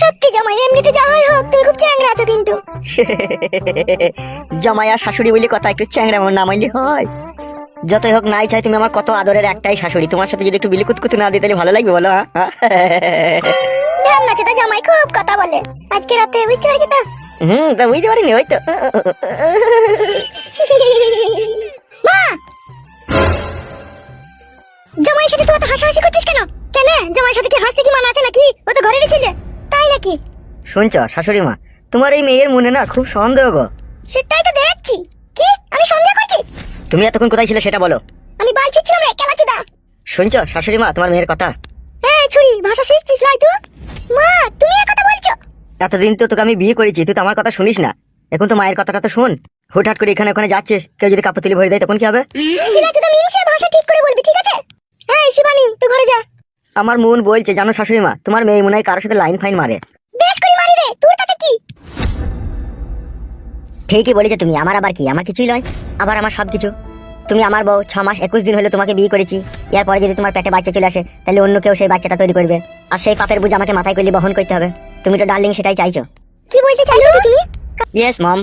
সত্যি জামাই এমনিতে যা হয় হোক তুমি খুব চ্যাংরা আছো কিন্তু। জমায়া শাশুড়ি বলে কথা একটু চ্যাংরা মন নামাইলে হয়। যতই হোক নাই চাই তুমি আমার কত আদরের একটাই শাশুড়ি। তোমার সাথে যদি একটু বিলিকুত কুতু না তাহলে ভালো লাগবে বলো হ্যাঁ? ধ্যান আছে তো জামাই খুব কথা বলে। আজকে রাতে বুঝতে পারছি তো? হুম তা বুঝতে পারিনি ওই তো। মা! জামাইয়ের সাথে তুই এত হাসাহাসি করছিস কেন? কেন? সাথে কি হাসতে কি মানা আছে নাকি? ও তো ঘরেরই ছিল। তাই নাকি? শুনছ শাশুড়ি মা তোমার এই মেয়ের মনে না খুব সন্দেহ গো। সেটাই তো দেখছি। কি? আমি সন্দেহ করছি? তুমি এতক্ষণ কোথায় ছিলে সেটা বলো। আমি ছিলাম রে কেলা চুদা। শুনছ শাশুড়ি মা তোমার মেয়ের কথা? এই ছুরি ভাষা শিখছিস লাই তুই মা তুমি এ কথা বলছো? এতদিন তো তোকে আমি বিয়ে করেছি তুই তো আমার কথা শুনিস না। এখন তো মায়ের কথাটা তো শোন। হুটহাট করে এখানে ওখানে যাচ্ছিস কেউ যদি কাপড় তুলে ভরে দেয় তখন কি হবে? ভাষা ঠিক করে বলবি ঠিক আছে? এই শিবানী তুই ঘরে যা। আমার মন বলছে জানো শাশুড়ি মা তোমার মেয়ে মনে হয় কারোর সাথে লাইন ফাইন মারে। বেশ করে মারি রে তোর তাতে কি? ঠিকই বলেছ তুমি আমার আবার কি? আমার কিছুই নয় আবার আমার সবকিছু। তুমি আমার বউ ছ মাস একুশ দিন হলে তোমাকে বিয়ে করেছি। এরপরে যদি তোমার পেটে বাচ্চা চলে আসে তাহলে অন্য কেউ সেই বাচ্চাটা তৈরি করবে। আর সেই পাপের বুঝ আমাকে মাথায় করলে বহন করতে হবে। তুমি তো ডার্লিং সেটাই চাইছো। কি বলতে চাইছো তুমি? ইয়েস মম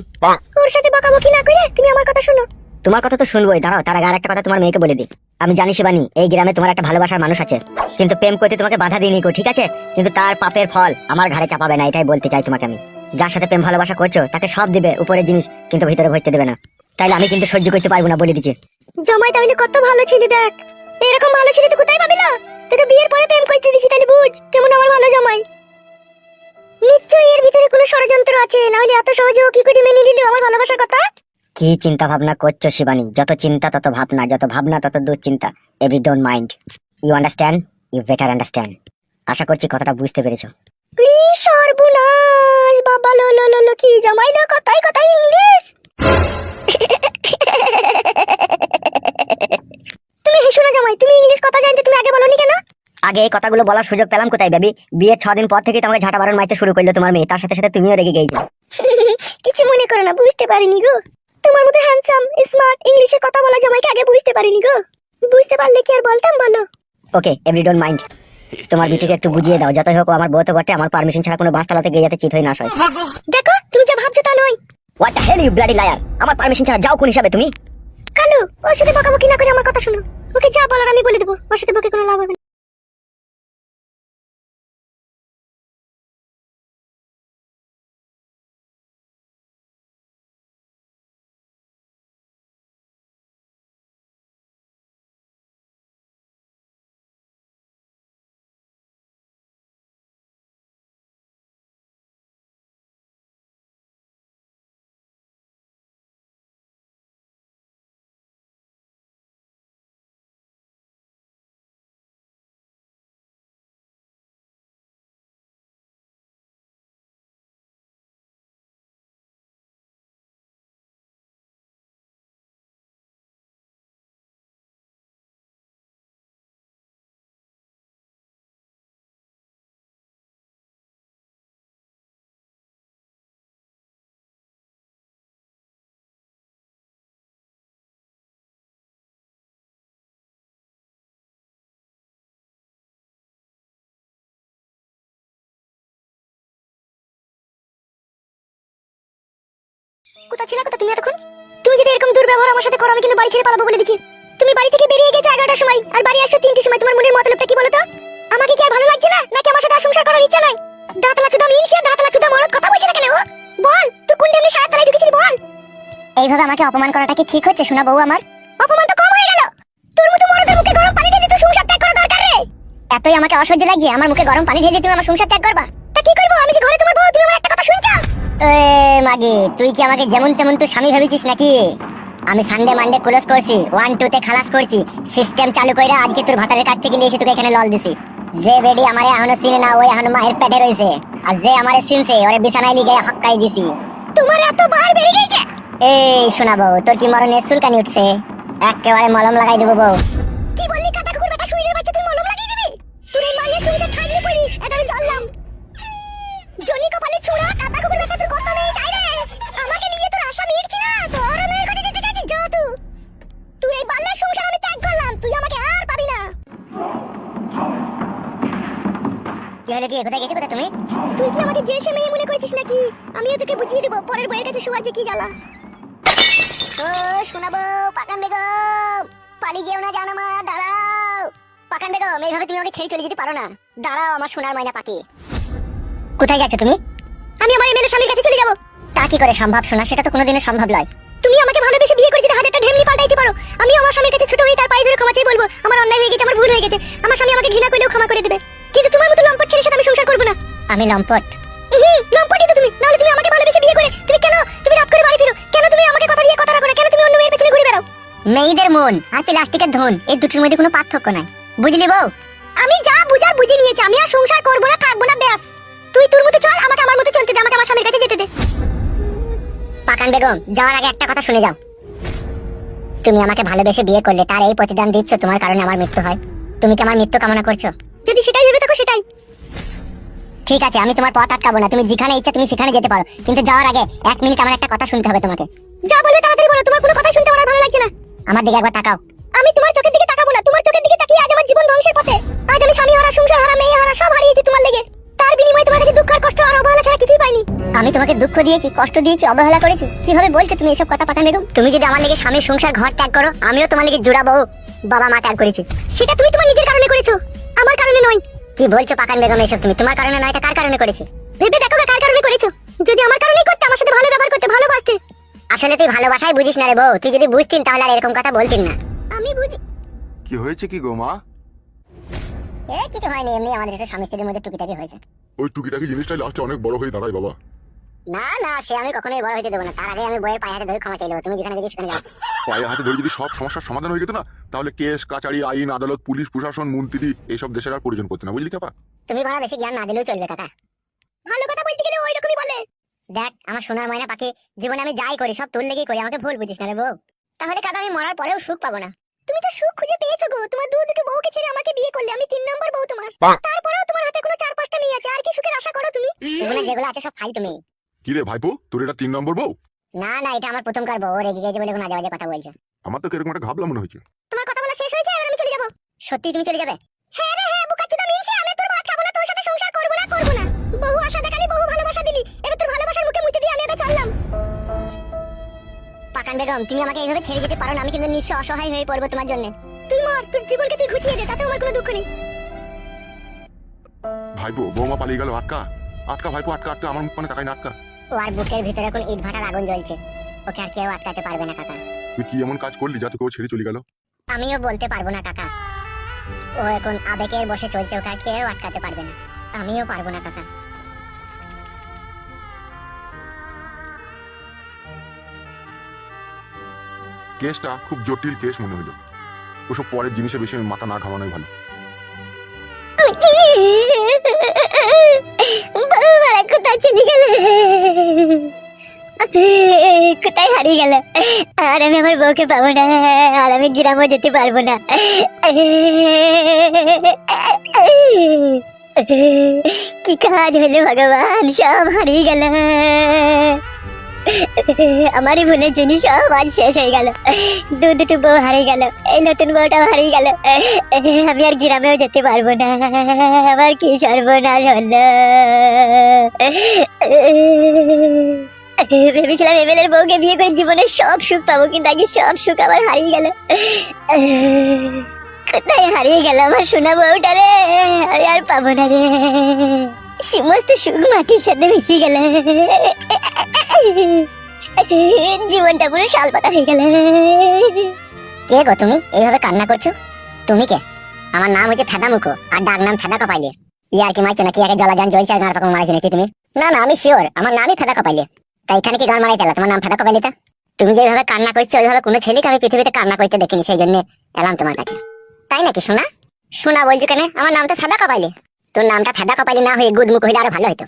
ওর সাথে বকাবকি না করে তুমি আমার কথা শোনো। তোমার কথা তো শুনবোই। দাঁড়াও, তার আগে আর একটা কথা তোমার মেয়েকে বলে দিই। আমি জানি শিবানী, এই গ্রামে তোমার একটা ভালোবাসার মানুষ আছে। কিন্তু প্রেম করতে তোমাকে বাধা দিইনি ঠিক আছে? কিন্তু তার পাপের ফল আমার ঘাড়ে চাপাবে না, এটাই বলতে চাই তোমাকে আমি। যার সাথে প্রেম ভালোবাসা করছ, তাকে সব দিবে, উপরের জিনিস কিন্তু ভিতরে ভরতে দেবে না। তাইলে আমি কিন্তু সহ্য করতে পারব না বলে দিচ্ছি। জামাই, তাহলে কত ভালো ছিল, দেখ। এরকম ভালো ছিল তো কোথায় পাবিলা? তোকে বিয়ের পরে প্রেম করতে দিছি তাহলে বুঝ, কেমন আমার ভালো জামাই। নিশ্চয়ই এর ভিতরে কোনো ষড়যন্ত্র আছে না হলে এত সহজে কি করে মেনে নিল আমার ভালোবাসার কথা? কি চিন্তা ভাবনা করছ শিবানী? যত চিন্তা, তত ভাবনা, যত ভাবনা, তত দুশ্চিন্তা। Every don't mind you understand you better understand আশা করছি কথাটা বুঝতে পেরেছ। বাবা, লো লো লো কি কথাই কথাই ইংলিশ! তুমি হেসো না জামাই, তুমি ইংলিশ কথা জানতে তুমি আগে বলনি কেন? আগে এই কথাগুলো বলার সুযোগ পেলাম কোথায়, বেবি? বিয়ের ছ দিন পর থেকে তোমাকে ঝাঁটা বারণ মাইতে শুরু করল তোমার মেয়ে, তার সাথে সাথে তুমিও রেগে গেছো কিছু মনে করো না, বুঝতে পারিনি গো। তোমার মতো হ্যান্ডসাম স্মার্ট ইংলিশে কথা বলা জামাইকে আগে বুঝতে পারিনি গো। বুঝতে পারলে কি আর বলতাম বলো? ওকে এভরি ডোন্ট মাইন্ড তোমার বিটিকে একটু বুঝিয়ে দাও যতই হোক আমার বউ তো বটে আমার পারমিশন ছাড়া কোনো বাস চালাতে গিয়ে যাতে চিত হয়ে না হয় দেখো তুমি যা ভাবছ তা নয়। What the hell you bloody liar আমার পারমিশন ছাড়া যাও কোন হিসাবে তুমি? কালু ওর সাথে বকাবকি না করে আমার কথা শোনো। ওকে যা বলার আমি বলে দেবো। ওর সাথে বকে কোনো লাভ হবে কোথা তুমি এতক্ষণ? তুমি যদি এরকম দুর্ব্যবহার আমার সাথে করো, আমি কিন্তু বাড়ি ছেড়ে পালাবো বলে দিচ্ছি। তুমি বাড়ি থেকে বেরিয়ে গেছো এগারোটার সময় আর বাড়ি আসছো তিনটির সময়, তোমার মনের মতলবটা কি বলো তো আমাকে কি আর ভালো লাগছে না? নাকি আমার সাথে আর সংসার করার ইচ্ছা নাই? চুদা মরদ, কথা বলছে না কেন? বল তুই কোন সারা ঢুকেছিলি, বল। এইভাবে আমাকে অপমান করাটা কি ঠিক হচ্ছে শোনা বউ আমার? অপমান তো কম হয়ে গেল। তোর মতো মরদের মুখে গরম পানি ঢেলে তো সংসার ত্যাগ করা দরকার রে। এতই আমাকে অসহ্য লাগছে, আমার মুখে গরম পানি ঢেলে তুমি আমার সংসার ত্যাগ করবা? তা কি করব? আমি যে ঘরে মাগি তুই কি আমাকে যেমন তেমন তুই স্বামী ভেবেছিস নাকি? আমি সানডে মানডে ক্লোজ করছি ওয়ান টু তে খালাস করছি সিস্টেম চালু কইরা আজকে তোর ভাতারের কাছ থেকে নিয়ে এসে তোকে এখানে লল দিছি। যে বেডি আমারে এখনও চিনে না ওই এখনও মায়ের পেটে রয়েছে আর যে আমারে চিনছে ওরে বিছানায় লিগে হক্কাই দিছি। তোমার এত বার বেড়ে গেছে? এই শোনাবো তোর কি মরণে চুলকানি উঠছে? একেবারে মলম লাগাই দেবো বউ। আমি ত্যাগ করলাম তুই আমাকে আর পাবি না কি হলো কি কোথায় গেছো কোথায় তুমি? তুই কি আমাকে যে সে মেয়ে মনে করছিস নাকি? আমিও তোকে বুঝিয়ে দেবো, পরের বইয়ের কাছে শোয়ার যে কি জ্বালা। ও, শোনাবো, পাকান বেগম। পালিয়ে যেও না, জানো মা, দাঁড়াও। পাকান বেগম, এইভাবে তুমি আমাকে ছেড়ে চলে যেতে পারো না। দাঁড়াও আমার সোনার ময়না পাখি। কোথায় যাচ্ছ তুমি? আমি আমার এমএলএ স্বামীর কাছে চলে যাব। তা কি করে সম্ভব শোনা সেটা তো কোনোদিনও সম্ভব নয়। তুমি আমাকে ভালোবেসে বিয়ে করে যদি হাতে একটা ঢেমনি পাল্টাইতে পারো। আমি আমার স্বামীর কাছে ছোট হয়ে তার পায়ে ধরে ক্ষমা চাই বলব, আমার অন্যায় হয়ে গেছে, আমার ভুল হয়ে গেছে। আমার স্বামী আমাকে ঘৃণা করলেও ক্ষমা করে দেবে। আমি লম্পট। লম্পটই তো তুমি। নাহলে তুমি আমাকে ভালোবেসে বিয়ে করে, তুমি কেন তুমি রাত করে বাড়ি ফিরো? কেন তুমি আমাকে কথা দিয়ে কথা রাখো না কেন তুমি অন্য মেয়ের পেছনে ঘুরে বেড়াও? মেয়েদের মন আর প্লাস্টিকের ধন, এই দুটোর মধ্যে কোনো পার্থক্য নাই। বুঝলি বউ? আমি যা বুঝার বুঝে নিয়েছি, আমি আর সংসার করব না, থাকব না, ব্যাস। তুই তোর মতো চল, আমাকে আমার মতো চলতে দে, আমাকে আমার স্বামীর কাছে যেতে দে। পাকান বেগম, যাওয়ার আগে একটা কথা শুনে যাও। তুমি আমাকে ভালোবেসে বিয়ে করলে তার এই প্রতিদান দিচ্ছ তোমার কারণে আমার মৃত্যু হয়। তুমি কি আমার মৃত্যু কামনা করছ? যদি সেটাই ভেবে থাকো, সেটাই। ঠিক আছে আমি তোমার পথ আটকাবো না। তুমি যেখানে ইচ্ছা তুমি সেখানে যেতে পারো। কিন্তু যাওয়ার আগে এক মিনিট আমার একটা কথা শুনতে হবে তোমাকে। যা বলবে তাড়াতাড়ি বলো তোমার কোনো কথা শুনতে আমার ভালো লাগছে না। আমার দিকে একবার তাকাও। আমি তোমার চোখের দিকে তাকাবো না তোমার চোখের দিকে তাকিয়ে আজ আমার জীবন ধ্বংসের পথে। আজ আমি স্বামী হারা সংসার হারা মেয়ে হারা সব হারিয়েছি তোমার লেগে। তার বিনিময়ে তোমার কাছে দুঃখ আর কষ্ট আর অবহেলা ছাড়া কিছুই পাইনি। আমি তোমাকে দুঃখ দিয়েছি কষ্ট দিয়েছি অবহেলা করেছি। কীভাবে বলছো তুমি এসব কথা পাতা বেগম? তুমি যদি আমার লেগে স্বামীর সংসার ঘর ত্যাগ করো আমিও তোমার লেগে বউ বাবা মা ত্যাগ করেছি। সেটা তুমি তোমার নিজের কারণে করেছ। আমার কারণে নয়। কি বলছো পাকান বেগম এসব তুমি? তোমার কারণে নয় কার কারণে করেছি? ভেবে দেখো না কার কারণে করেছ? যদি আমার কারণেই করতে আমার সাথে ভালো ব্যবহার করতে ভালোবাসতে। আসলে তুই ভালোবাসাই বুঝিস না রে বউ তুই যদি বুঝতিন তাহলে আর এরকম কথা বলতিন না। আমি বুঝি কি হয়েছে কি গো মা? এ কিছু হয়নি এমনি আমাদের একটা স্বামী স্ত্রীর মধ্যে টুকিটাকি হয়েছে। ওই টুকিটাকি জিনিসটা লাস্টে অনেক বড় হয়ে দাঁড়ায় বাবা। না না সে আমি কখনোই বড় হইতে দেবো না। তার আগে আমি বইয়ের পায়ে হাতে ধরে ক্ষমা চাইলেও তুমি যেখানে দেখি সেখানে যাও। পায়ে হাতে ধরে যদি সব সমস্যার সমাধান হয়ে যেত না তাহলে কেস কাচারি আইন আদালত পুলিশ প্রশাসন মন্ত্রী এইসব দেশের আর প্রয়োজন পড়তো না বুঝলি কাপা তুমি বড় বেশি জ্ঞান না দিলেও চলবে কাকা। ভালো কথা বলতে গেলে ওই রকমই বলে। দেখ আমার সোনার ময়না পাখি জীবনে আমি যাই করি সব তোর লেগেই করি আমাকে ভুল বুঝিস না রে বউ। তাহলে কাকা আমি মরার পরেও সুখ পাবো না। তুমি তো সুখ খুঁজে পেয়েছ গো। তোমার দু দুটো বউকে ছেড়ে আমাকে বিয়ে করলে আমি তিন নম্বর বউ তোমার। তারপরেও তোমার হাতে কোনো চার পাঁচটা মেয়ে আছে আর কি সুখের আশা করো তুমি? জীবনে যেগুলো আছে সব ফাইল তুমি কি রে ভাইপো তোর এটা তিন নম্বর বউ? না না এটা আমার প্রথম কার বউ রেগে গেছে বলে কোনো আজে বাজে কথা বলছে। আমার তো কীরকম একটা ঘাবলা মনে হয়েছে। তোমার কথা বলা শেষ হয়েছে এবার আমি চলে যাব। সত্যি তুমি চলে যাবে? হ্যাঁ রে হ্যাঁ বুকাচুদা মিনছে আমি তোর ভাত খাব না তোর সাথে সংসার করব না করব না। বহু আশা দেখালি বহু ভালোবাসা দিলি এবার তোর ভালোবাসার মুখে মুতে দিয়ে আমি এটা চললাম। পাকান বেগম তুমি আমাকে এইভাবে ছেড়ে যেতে পারো না আমি কিন্তু নিশ্চয় অসহায় হয়ে পড়ব তোমার জন্য। তুই মর তোর জীবনকে তুই ঘুচিয়ে দে তাতে আমার কোনো দুঃখ নেই। ভাইপো বৌমা পালিয়ে গেল আটকা। আটকা ভাইপো আটকা আটকা আমার মুখ মানে তাকাই না আটকা। ও আর বুকের ভিতরে এখন ইট ভাটার আগুন জ্বলছে। ওকে আর কেউ আটকাতে পারবে না কাকা। তুই কি এমন কাজ করলি যাতে কেউ ছেড়ে চলে গেল? আমিও বলতে পারব না কাকা। ও এখন আবেগের বসে চলছে ওকে আর কেউ আটকাতে পারবে না। আমিও পারব না কাকা। কেসটা খুব জটিল কেস মনে হলো। ওসব পরের জিনিসে বেশি মাথা না ঘামানোই ভালো। কোথায় চলে গেলে? কোথায় হারিয়ে গেল? আর আমি আমার বউকে পাবো না, আর আমি গ্রামও যেতে পারব না। কি কাজ হলো ভগবান, সব হারিয়ে গেল। আমারই ভুলের জন্য সব আজ শেষ হয়ে গেল। দু দুটো বউ হারিয়ে গেল। এই নতুন বউটাও হারিয়ে গেল। আমি আর গ্রামেও যেতে পারব না। আমার কি সর্বনাশ হলো? ভেবেছিলাম এমএলএর বউকে বিয়ে করে জীবনে সব সুখ পাবো, কিন্তু আগে সব সুখ আমার হারিয়ে গেল। কোথায় হারিয়ে গেল আমার সোনা বউটা রে? আমি আর পাবো না রে। সমস্ত সুখ মাটির সাথে মিশে গেল। জীবনটা পুরো শাল পাতা হয়ে গেল। কে গো তুমি? এইভাবে কান্না করছ? তুমি কে? আমার নাম হচ্ছে ফেদা মুখো আর ডাক নাম ফেদা কপাইলে। ইয়ার কি মারছো নাকি? একে জলাজান জ্বলছে আর নানা রকম মারাইছে নাকি তুমি? না না, আমি শিওর আমার নামই ফেদা কপাইলে। তাই এখানে কি গান মারাই দিলা তোমার নাম ফেদা কপাইলে তা তুমি যেভাবে কান্না করছ ওইভাবে কোনো ছেলেকে আমি পৃথিবীতে কান্না করতে দেখিনি সেই জন্য এলাম তোমার কাছে। তাই নাকি শোনা শোনা বলছো কেন? আমার নাম তো ফেদা কপাইলে। তোর নামটা ফেদা কপালি না হয়ে গুদমুখ হইলে আরও ভালো হইতো।